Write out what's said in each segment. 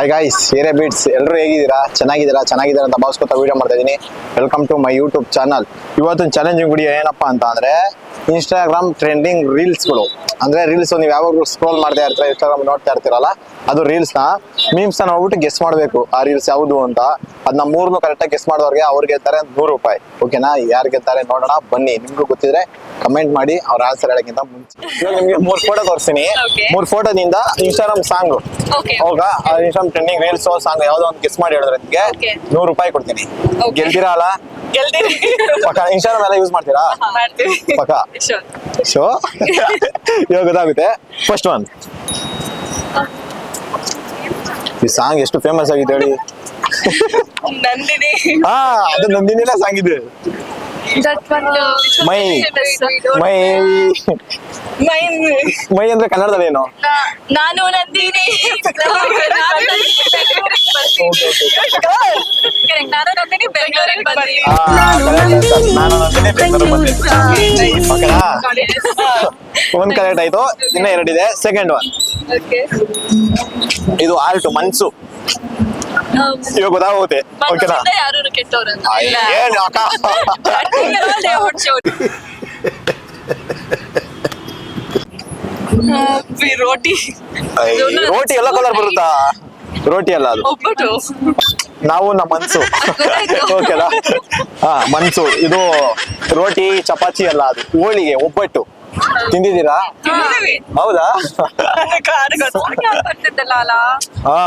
Hi guys ಏರೆ beats ಎಲ್ಲರೂ ಹೇಗಿದ್ದೀರಾ? ಚೆನ್ನಾಗಿದ್ದೀರಾ? ಚೆನ್ನಾಗಿದ್ದೀರಾ ಅಂತ ಭಾವಿಸ್ಕೊತಾ ವೀಡಿಯೋ ಮಾಡ್ತಾ ಇದ್ದೀನಿ. Welcome to my YouTube channel ಇವತ್ತು ಚಾಲೆಂಜಿಂಗ್ ವಿಡಿಯೋ ಏನಪ್ಪಾ ಅಂತ ಅಂದ್ರೆ ಇನ್ಸ್ಟಾಗ್ರಾಮ್ ಟ್ರೆಂಡಿಂಗ್ ರೀಲ್ಸ್ಗಳು ಅಂದ್ರೆ ರೀಲ್ಸ್ ನೀವು ಯಾವಾಗಲೂ ಸ್ಕ್ರೋಲ್ ಮಾಡ್ತಾ ಇರ್ತೀರಾ ಇನ್ಸ್ಟಾಗ್ರಾಮ್ ನೋಡ್ತಾ ಇರ್ತೀರಲ್ಲ ಅದು ರೀಲ್ಸ್ನ ನ ಮೀಮ್ಸ್ನ ನೋಡ್ಬಿಟ್ಟು ಗೆಸ್ ಮಾಡಬೇಕು ಆ ರೀಲ್ಸ್ ಯಾವುದು ಅಂತ. ಅದನ್ನ ಮೂರ್ನು ಕರೆಕ್ಟಾಗಿ ಗೆಸ್ ಮಾಡಿದವ್ರಿಗೆ ಅವ್ರಿಗೆ ಗೆಲ್ತಾರೆ ನೂರು ರೂಪಾಯಿ. ಓಕೆನಾ ಯಾರು ತಾರೆ ನೋಡೋಣ ಬನ್ನಿ. ನಿಮ್ಗೂ ಗೊತ್ತಿದ್ರೆ ಕಮೆಂಟ್ ಮಾಡಿ ಅವ್ರ ಆನ್ಸರ್ ಹೇಳಕ್ಕಿಂತ ಮುಂಚೆ. ಇವಾಗ ನಿಮ್ಗೆ ಮೂರ್ ಫೋಟೋ ತೋರಿಸ್ತೀನಿ. ಮೂರು ಫೋಟೋದಿಂದ ಇನ್ಸ್ಟಾಗ್ರಾಮ್ ಸಾಂಗ್. ಹೋಗ ಇನ್ಸ್ಟಾಗ್ರಾಮ್ ಟ್ರೆಂಡಿಂಗ್ ರೀಲ್ಸ್ ಸಾಂಗ್ ಯಾವ್ದೋ ಒಂದು ಗೆಸ್ ಮಾಡಿ ಹೇಳಿದ್ರೆ ನಿಮ್ಗೆ. ನೂರು ರೂಪಾಯಿ ಕೊಡ್ತೀನಿ. Okay. ಗೆಲ್ತೀರಾ ಪಕ್ಕ ಇನ್ಸ್ಟಾಗ್ರಾಮ್ ಎಲ್ಲ ಯೂಸ್ ಮಾಡ್ತೀರಾ? ಮಾಡ್ತೀವಿ. ಪಕ್ಕ. ಶೋ ಇವಾಗ ಗೊತ್ತಾಗುತ್ತೆ. ಫಸ್ಟ್ ಒನ್ ಈ ಸಾಂಗ್ ಎಷ್ಟು ಫೇಮಸ್ ಆಗಿದೆ ಹೇಳಿ? ನಂದಿನಿ. ಹಾ ಅದು ನಂದಿನಿನ ಸಾಂಗ್ ಇದೆ. That ಒಂದು ಮೈ ಮೈ ಮೈ ಮೈ ಅಂದ್ರೆ ಕನ್ನಡದಲ್ಲಿ ಏನು ನಾ- ನಾನು ನಂದಿನಿ. ನಾನು ನಂದಿನಿ ಬೆಂಗಳೂರಿಗೆ. Correct. ನಾನು ನಂದಿನಿ ಬೆಂಗಳೂರಿಗೆ ಬಂದೆ ಓಕೆನಾ? ಒಂದ್ ಕರೆಕ್ಟ್ ಆಯ್ತು. ಇನ್ನ ಎರಡಿದೆ. ಸೆಕೆಂಡ್ ಒನ್ ಇದು ಆರ್ಟ್ ಮನ್ಸು. ಇವಾಗ ಗೊತ್ತಾಗುತ್ತೆ ಓಕೆನಾ? ಯಾರು ಏನ್ ಅಕ್ಕ ರೋಟಿ ರೋಟಿ ಎಲ್ಲ ಕಲರ್ ಬರುತ್ತಾ ರೋಟಿ ಅಲ್ಲ ಅದು ಒಬ್ಬಟ್ಟು ನಾವು ನಮ್ಮ ಮನ್ಸು. ಓಕೆನಾ ಹಾ ಮನ್ಸು. ಇದು ರೋಟಿ ಚಪಾತಿ ಅಲ್ಲ ಅದು. ಹೋಳಿಗೆ ಒಬ್ಬಟ್ಟು. ತಿಂದಿದ್ದೀರಾ? ತಿಂದಿದ್ದೀವಿ. ಹೌದಾ? ಹಾ.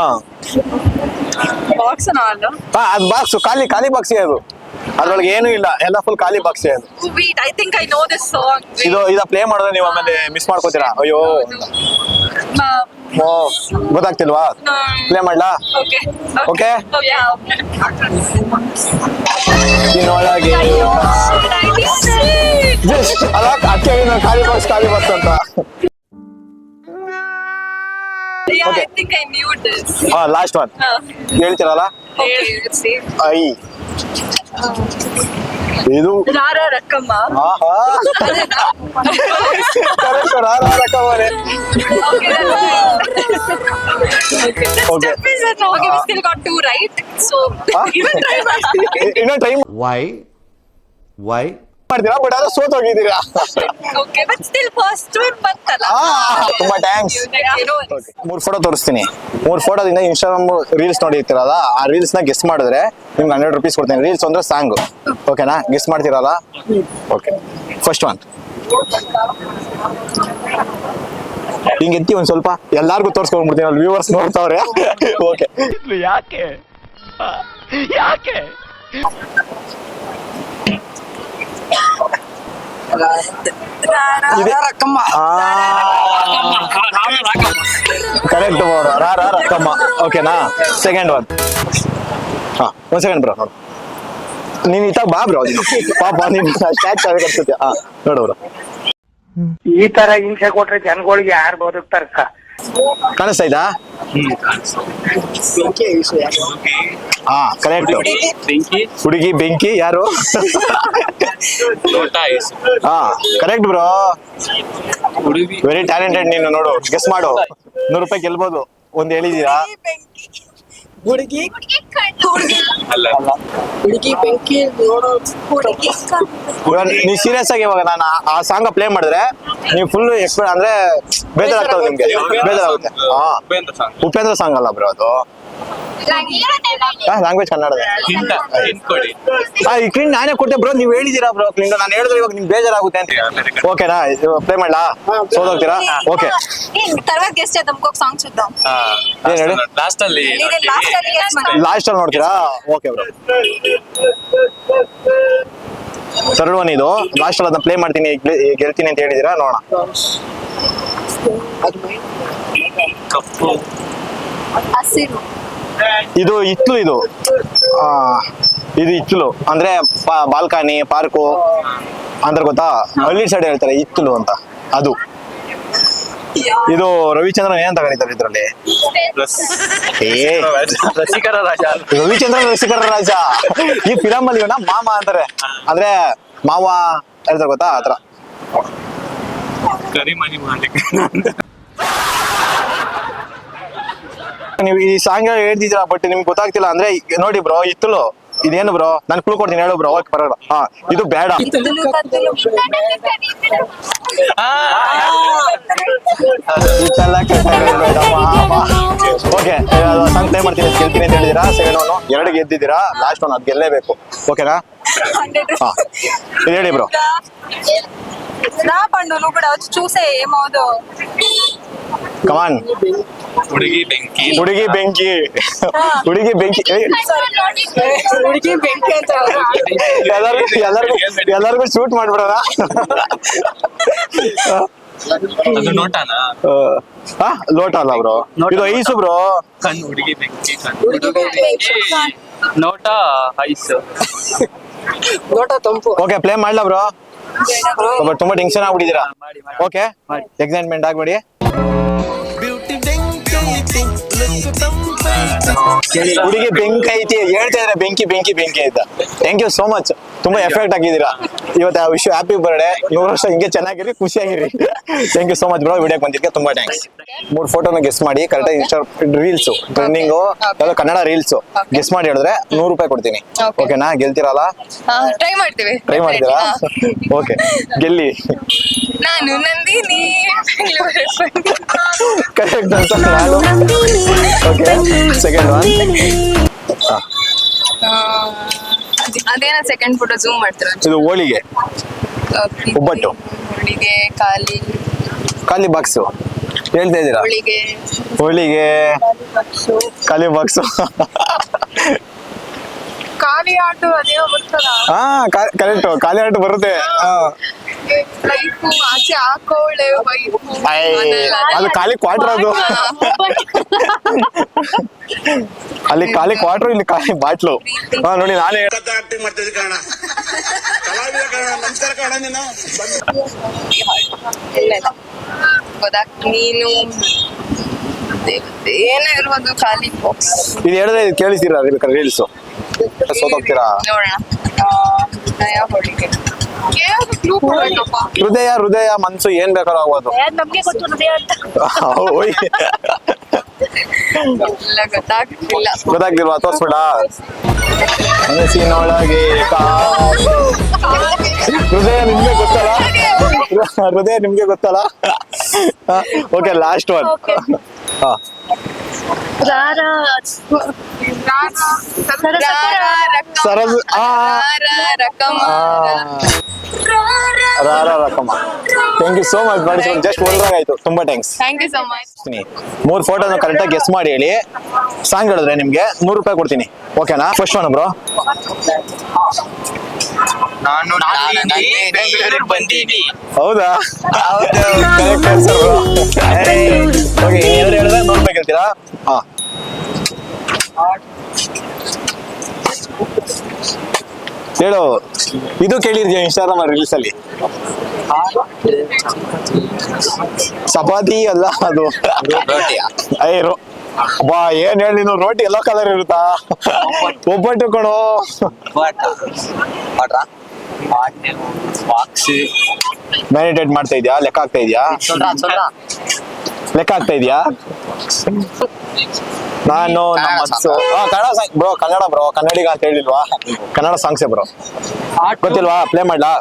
ಬಾಕ್ಸ್ ಅಲ್ಲ ಹಾ ಅದು ಬಾಕ್ಸ್ ಖಾಲಿ ಖಾಲಿ ಬಾಕ್ಸೇ ಅದು. ಅದ್ರೊಳಗೆ ಏನೂ ಇಲ್ಲ. ಎಲ್ಲ ಫುಲ್ ಖಾಲಿ ಬಾಕ್ಸೇ ಅದು. Wait i think i know this song. ಇದು ಇದ ಪ್ಲೇ ಮಾಡಿದ್ರೆ ನೀವು ಆಮೇಲೆ ಮಿಸ್ ಮಾಡ್ಕೋತೀರಾ? ಅಯ್ಯೋ. ಓ ಗೊತ್ತಾಗ್ತಿಲ್ವಾ? ಪ್ಲೇ ಮಾಡ್ಲಾ? Okay Okay? yeah. ಇನ್ನೊಳಗೆ ಜಸ್ಟ್ ಅಲ್ಲ ಅದಕ್ಕೆ ಹೇಳಿದ್ದು ಖಾಲಿ ಬಾಕ್ಸ್ ಖಾಲಿ ಬಾಕ್ಸ್ ಅಂತ yeah Okay. i think i knew this ಹಾ ಲಾಸ್ಟ್ ಒನ್ uh, ಹೇಳ್ತೀರಲ್ಲ okay let's see ಐ ಇದು ರಾರ ರಕ್ಕಮ್ಮ ಆಹಾ ಕರೆಕ್ಟ್ ರಾರ ರಕಮನೆ okay that's okay Okay. step is it okay we still got two right so Huh? even try ಇನ್ನೊಂದು try Why? Why? ಮಾಡ್ತೀರಾ? But ಆದ್ರೆ ಸೋತ್ ಹೋಗಿದ್ದೀರಾ? ಬಂತಲ್ಲ? ತುಂಬಾ ಥ್ಯಾಂಕ್ಸ್ ಮೂರ್ ಫೋಟೋ ತೋರಿಸ್ತೀನಿ. ಮೂರ್ ಫೋಟೋದಿಂದ ಇನ್ಸ್ಟಾಗ್ರಾಮ್ ರೀಲ್ಸ್ ನೋಡಿರ್ತೀರಲ್ಲ ಆ ರೀಲ್ಸ್ನ ಗೆಸ್ ಮಾಡಿದ್ರೆ ನಿಮ್ಗೆ ಹಂಡ್ರೆಡ್ ರುಪೀಸ್ ಕೊಡ್ತೀನಿ. ರೀಲ್ಸ್ ಅಂದ್ರೆ ಸಾಂಗ್ ಓಕೆನಾ ಗೆಸ್ ಮಾಡ್ತೀರಲ್ಲ? ಓಕೆ ಫಸ್ಟ್ ಒನ್ ಹಿಂಗೆ ಎತ್ತಿ ಒಂದ್ ಸ್ವಲ್ಪ ಎಲ್ಲಾರ್ಗು ತೋರ್ಸ್ಕೊಂಡ್ಬಿಡ್ತೀನಿ ಅಲ್ಲಿ ವ್ಯೂವರ್ಸ್ ನೋಡ್ತಾವ್ರೆ. ಓಕೆ ಯಾಕೆ? ಯಾಕೆ? ಇದೆ ಕರೆಕ್ಟ್ ರಾ ರಾ ರಕ್ಕಮ್ಮ ಓಕೆನಾ ಸೆಕೆಂಡ್ ಒನ್ ಹಾ ಒಂದ್ ಸೆಕೆಂಡ್ ಬ್ರೋ ನೋಡು ನೀನ್ ಇತ್ತಾಗ ಬಾ ಬ್ರೋ ಪಾಪ ನೀನ್ ಸ್ಟ್ಯಾಚ್ ಆಗತ್ತೆ ಹಾ ನೋಡು ಬ್ರೋ ಈ ತರ ಹಿಂಸೆ ಕೊಟ್ರೆ ಜನಗಳಿಗೆ ಯಾರು ಬದುಕ್ತಾರಕ್ಕ ಕಾಣಿಸ್ತಾ ಇದ್ದಾ ಹಾ ಕರೆಕ್ಟ್ ಹುಡುಗಿ ಬೆಂಕಿ. ಯಾರು? ಹಾ ಕರೆಕ್ಟ್ ಬ್ರೋ ವೆರಿ ಟ್ಯಾಲೆಂಟೆಡ್ ನೀನು ನೋಡು. ಗೆಸ್ ಮಾಡು. ನೂರು ರೂಪಾಯಿ ಗೆಲ್ಬೋದು. ಒಂದ್ ಹೇಳಿದೀರಾ? ಹುಡುಗಿ? ಹುಡುಗಿ ಹುಡುಗಿ. ಬೆಂಕಿ ನೋಡೋ ಹುಡುಗಿ ನೀವು ಸೀರಿಯಸ್ ಆಗಿ ಇವಾಗ ನಾನು ಆ- ಸಾಂಗ್ ಪ್ಲೇ ಮಾಡಿದ್ರೆ ನೀವು ಫುಲ್ ಎಕ್ಸ್ಪೀರಿಯನ್ ಅಂದ್ರೆ ಬೇಜಾರಾಗ್ತದೆ ನಿಮ್ಗೆ. ಬೇಜಾರಾಗುತ್ತೆ ಹಾ ಉಪೇಂದ್ರ ಸಾಂಗ್ ಅಲ್ಲ ಬ್ರೋ ಅದು. ಲ್ಯಾಂಗ್ವೇಜ್ ಕನ್ನಡ ಈ ಕ್ಲೀನ್ ನಾನೇ ಕೊಟ್ಟೆ ಬ್ರೋ ನೀವು ಹೇಳಿದೀರಾ ಬ್ರೋ ಕ್ಲೀನ್ ನಾನು ಹೇಳಿದ್ರೆ ಇವಾಗ ನಿಮ್ಗೆ ಬೇಜಾರಾಗುತ್ತೆ ಅಂತ ಓಕೆನಾ ಪ್ಲೇ ಮಾಡ್ಲಾ ಸೋದೋಗ್ತೀರಾ ಓಕೆ తర్వాత గెస్ట్ చేద్దాం ఇంకొక సాంగ్ చూద్దాం ಏನ್ ಹೇಳಿ ಲಾಸ್ಟ್ ಅಲ್ಲಿ నేను లాస్ట్ ಅಲ್ಲಿ guess ಮಾಡಿ ಲಾಸ್ಟ್ ಅಲ್ಲಿ ನೋಡ್ತೀರಾ ಓಕೆ ಬ್ರೋ ಥರ್ಡ್ ಒನ್ ಇದು ಲಾಸ್ಟ್ ಅಲ್ಲಿ ಅದನ್ನ ಪ್ಲೇ ಮಾಡ್ತೀನಿ ಗೆ- ಗೆಲ್ತೀನಿ ಅಂತ ಹೇಳಿದೀರಾ ನೋಡೋಣ ಕಪ್ಪು ಹಸಿರು ಇದು ಇತ್ಲು ಇದು. ಆ, ಇದು ಇತ್ಲು. ಅಂದ್ರೆ ಬಾಲ್ಕನಿ ಪಾರ್ಕು. ಅಂದ್ರೆ ಗೊತ್ತಾ? ಹಳ್ಳಿ ಸೈಡ್ ಹೇಳ್ತಾರೆ ಇತ್ಲು ಅಂತ. ಅದು. ಇದು ರವಿಚಂದ್ರನ್ ಏನಂತ ಕರೀತಾರೆ ಇದ್ರಲ್ಲಿ? ರಸಿಕರ ರಾಜ. ರವಿಚಂದ್ರನ್ ರಸಿಕರ ರಾಜ. ಈ ಫಿಲಮ್ ಅಲ್ಲಿ ಇವನ ಮಾಮ ಅಂತಾರೆ. ಅಂದ್ರೆ ಮಾವ ಹೇಳ್ತಾರೆ ಗೊತ್ತಾ ಆತರ ಕರಿಮಣಿ ಮಾಲಿಕ್. ನೀವು ಈ ಸಾಂಗ್ ಹೇಳ್ತಿದ್ದೀರಾ ಬಟ್ ನಿಮ್ಗೆ ಗೊತ್ತಾಗ್ತಿಲ್ಲ ಅಂದ್ರೆ ಈಗ ನೋಡಿ ಬ್ರೋ ಇತ್ತಲು ಇದೇನು ಬ್ರೋ ನಾನು ಕ್ಲೂ ಕೊಡ್ತೀನಿ ಹೇಳು ಬ್ರೋ ಓಕೆ ಪರವಾಗಿಲ್ಲ ಹಾ ಇದು ಬೇಡ ಓಕೆ ಸಾಂಗ್ ಪ್ಲೇ ಮಾಡ್ತೀನಿ ಗೆಲ್ತೀನಿ ಅಂತ ಹೇಳಿದಿರಾ ಸೆಕೆಂಡ್ ಒನ್ ಎರಡು ಗೆದ್ದಿದ್ದೀರಾ ಲಾಸ್ಟ್ ಒನ್ ಅದು ಗೆಲ್ಲೇಬೇಕು ಓಕೆನಾ హా. ఇది ఏంటి బ్రో? రా పండు నువ్వు కూడా వచ్చి చూసే ఏమవుదో ಕಮಾನ್ ಹುಡುಗಿ ಬೆಂಕಿ. ಹುಡುಗಿ ಬೆಂಕಿ. ಹುಡುಗಿ ಬೆಂಕಿ. ಹುಡುಗಿ ಬೆಂಕಿ ಅಂತ ಎಲ್ಲರಿಗೂ ಎಲ್ಲರಿಗೂ ಎಲ್ಲರಿಗೂ ಶೂಟ್ ಮಾಡ್ಬಿಡೋಣ. ಅದು ನೋಟಾನಾ? ಹಾ ಲೋಟ ಅಲ್ಲ ಬ್ರೋ. ಇದು ಐಸು ಬ್ರೋ. ಕಣ್ ಹುಡುಗಿ ಬೆಂಕಿ ಕಣ್ ನೋಟ ತಂಪು. ಓಕೆ ಪ್ಲೇ ಮಾಡ್ಲಾ ಬ್ರೋ? ತುಂಬಾ ಟೆನ್ಷನ್ ಆಗ್ಬಿಟ್ಟಿದ್ದೀರಾ? ಓಕೆ ಎಕ್ಸೈಟ್ಮೆಂಟ್ ಆಗ್ಬೇಡಿ. Tão ಹುಡುಗಿ ಬೆಂಕಿ ಐತಿ ಹೇಳ್ತಾ ಇದ್ರೆ ಬೆಂಕಿ ಬೆಂಕಿ ಬೆಂಕಿ ಅಂತ. ಥ್ಯಾಂಕ್ ಯು ಸೋ ಮಚ್ ತುಂಬಾ ಎಫೆಕ್ಟ್ ಆಗಿದ್ದೀರಾ. ಇವತ್ತು ಆ ವಿಷಯ ಹ್ಯಾಪಿ ಬರ್ಡೇ ನೂರು ವರ್ಷ ಹಿಂಗೆ ಚೆನ್ನಾಗಿರಿ ಖುಷಿಯಾಗಿರಿ. Thank you so much bro video ಬಂದಿದ್ದಕ್ಕೆ ತುಂಬಾ ಥ್ಯಾಂಕ್ಸ್ ಮೂರು ಫೋಟೋನ ಗೆಸ್ ಮಾಡಿ ಕರೆಕ್ಟಾಗಿ ಇನ್ಸ್ಟಾ ರೀಲ್ಸ್ ಟ್ರೆಂಡಿಂಗ್ ಯಾವ್ದೋ ಕನ್ನಡ ರೀಲ್ಸ್ ಗೆಸ್ ಮಾಡಿ ಹೇಳಿದ್ರೆ ನೂರು ರೂಪಾಯಿ ಕೊಡ್ತೀನಿ. ಓಕೆನಾ ಗೆಲ್ತಿರಲ್ಲ? ಟ್ರೈ ಮಾಡ್ತೀವಿ. ಟ್ರೈ ಮಾಡ್ತೀರಾ ಓಕೆ ಗೆಲ್ಲಿ. ನಾನು ನಂದಿನಿ. ಕರೆಕ್ಟ್ ಅಂತ ಓಕೆ ಸೆಕೆಂಡ್ ಒನ್ ಅದೇನ ಸೆಕೆಂಡ್ ಫೋಟೋ ಜೂಮ್ ಮಾಡ್ತೀರಾ? ಇದು ಹೋಳಿಗೆ. ಒಬ್ಬಟ್ಟು. ಹೋಳಿಗೆ ಖಾಲಿ. ಖಾಲಿ ಬಾಕ್ಸು ಹೇಳ್ತಾ ಇದ್ದೀರಾ? ಹೋಳಿಗೆ. ಹೋಳಿಗೆ. ಖಾಲಿ ಬಾಕ್ಸು ಖಾಲಿ ಆಟೋ ಅದೇ ಬರ್ತದ ಹಾ ಕರೆಕ್ಟ್ ಖಾಲಿ ಆಟ ಬರುತ್ತೆ. ಹಾ. ಲೈಫು ಆಚೆ ಹಾಕೋಳೆ ವೈಫು ಅದು ಖಾಲಿ ಕ್ವಾರ್ಟರ್ ಅದು. ಅಲ್ಲಿ ಖಾಲಿ ಕ್ವಾರ್ಟರ್ ಇಲ್ಲಿ ಖಾಲಿ ಬಾಟ್ಲು. ಹಾ ನೋಡಿ ನಾನೇ ನೀನು ಏನೇ ಇರ್ಬೋದು ಖಾಲಿ ಬಾಕ್ಸ್ ಇದು ಹೇಳಿದ್ರೆ ಇದು ಕೇಳಿಸ್ತೀರಾ ರೀಲ್ಸ್ ಸೋತೋಗ್ತೀರಾ ನೋಡೋಣ. ಹೃದಯ ಹೃದಯ ಮನ್ಸು ಏನ್ ಬೇಕಾದ್ರೂ ಆಗ್ಬೋದು. ನಮ್ಗೆ ಗೊತ್ತು ಹೃದಯ ಅಂತ. ಓಯ್. ಇಲ್ಲ ಗೊತ್ತಾಗ್ತಿಲ್ಲ. ಗೊತ್ತಾಗ್ತಿಲ್ವಾ? ತೋರ್ಸ್ಬಿಡ. ಮನಸ್ಸಿನೊಳಗೆ ಹೃದಯ ನಿಮ್ಗೆ ಗೊತ್ತಲ್ಲ? ಹೃದಯ ನಿಮ್ಗೆ ಗೊತ್ತಲ್ಲ? ಓಕೆ ಲಾಸ್ಟ್ ಒನ್ ಹಾ. ಸರಸ್ ಆ ರಕಮ. ರಾರ ರಕಮ. ಥ್ಯಾಂಕ್ ಯು ಸೋ ಮಚ್ ಮಾಡಿ ಜಸ್ಟ್ ಆಯ್ತು ತುಂಬಾ thanks thank you so much ಮೂರ್ ಫೋಟೋನ ಕರೆಕ್ಟಾಗಿ ಗೆಸ್ ಮಾಡಿ ಹೇಳಿ. ಸಾಂಗ್ ಹೇಳಿದ್ರೆ ನಿಮಗೆ ನೂರು ರೂಪಾಯಿ ಕೊಡ್ತೀನಿ. ಓಕೆನಾ ಫಸ್ಟ್ ಒನ್ ಬ್ರೋ ನಾನು ಬೆಂಗಳೂರಿಗೆ ಬಂದೀನಿ. ಹೌದಾ? ಕರೆಕ್ಟ್ ಆನ್ಸರ್ ಬ್ರೋ ಹೇಳು ಇದು ಕೇಳಿದ್ಯಾ ಇನ್ಸ್ಟಾಗ್ರಾಮ್ ರೀಲ್ಸ್ ಅಲ್ಲಿ? ಚಪಾತಿ ಅಲ್ಲ ಅದು. ಅಯ್ಯ ಬಾ ಏನ್ ಹೇಳಿ ನೀನು? ರೋಟಿ ಎಲ್ಲೋ ಕಲರ್ ಇರುತ್ತಾ? ಒಬ್ಬಟ್ಟು ಕೊಡು. ಬಾಕ್ಸ್ ಮ್ಯಾರಿನೇಟ್ ಮಾಡ್ತಾ ಇದ್ಯಾ? ಲೆಕ್ಕ ಆಗ್ತಾ ಇದ್ಯಾ? ಲೆಕ್ಕ ಆಗ್ತಾ ಇದೆಯಾ? ನಾನು ನಮ್ಮ ಮನ್ಸು Kannada song bro Kannada bro Kannadiga ಅಂತ ಹೇಳಿಲ್ವಾ? ಕನ್ನಡ ಸಾಂಗ್ಸೇ ಬ್ರೋ. ಗೊತ್ತಿಲ್ವಾ? ಪ್ಲೇ ಮಾಡ್ಲಾ?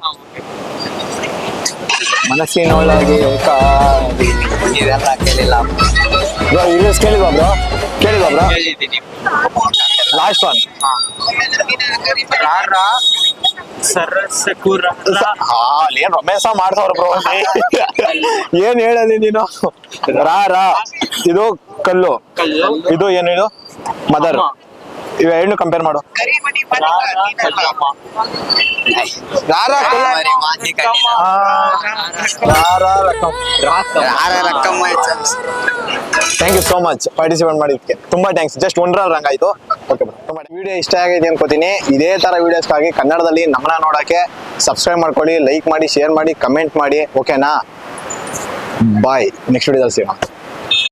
ಮನಸ್ಸಿನೊಳಗೆ ಕಾಡಿ ಇದೆಲ್ಲ ಕೇಳಿಲ್ಲ. ಬ್ರೋ ಇರಿಯಸ್ ಕೇಳಿಲ್ವಾ ಬ್ರೋ? ಕೇಳಿಲ್ವಾ ಬ್ರೋ? ಲಾಸ್ಟ್ ಒನ್ ಸರಸ ಏನ್ ರಮೇಶ ಮಾಡ್ಸವ್ರ ಬ್ರೋ ಏನ್ ಹೇಳಲಿ ನೀನು? ರಾ ರಾ ಇದು ಕಲ್ಲು. ಇದು ಏನು ಇದು? ಮದರ್ ಇವ ಹೆಣ್ಣು ಕಂಪೇರ್ ಮಾಡು. ರಾರಾ thank you so much participate ಮಾಡಿದ್ಕೆ ತುಂಬಾ ಥ್ಯಾಂಕ್ಸ್ ಜಸ್ಟ್ ಒಂದ್ರಲ್ಲಿ ರಂಗ್ ಆಯ್ತು. ಓಕೆ ವಿಡಿಯೋ ಇಷ್ಟ ಆಗಿದೆ ಅನ್ಕೋತೀನಿ. ಇದೇ ತರ ವಿಡಿಯೋಸ್ಗಾಗಿ ಕನ್ನಡದಲ್ಲಿ ನಮ್ಮನ್ನ ನೋಡಕ್ಕೆ ಸಬ್ಸ್ಕ್ರೈಬ್ ಮಾಡ್ಕೊಳ್ಳಿ ಲೈಕ್ ಮಾಡಿ ಶೇರ್ ಮಾಡಿ ಕಮೆಂಟ್ ಮಾಡಿ ಓಕೆನಾ ಬಾಯ್ ನೆಕ್ಸ್ಟ್ ವಿಡಿಯೋದಲ್ಲಿ ಸಿಗೋಣ.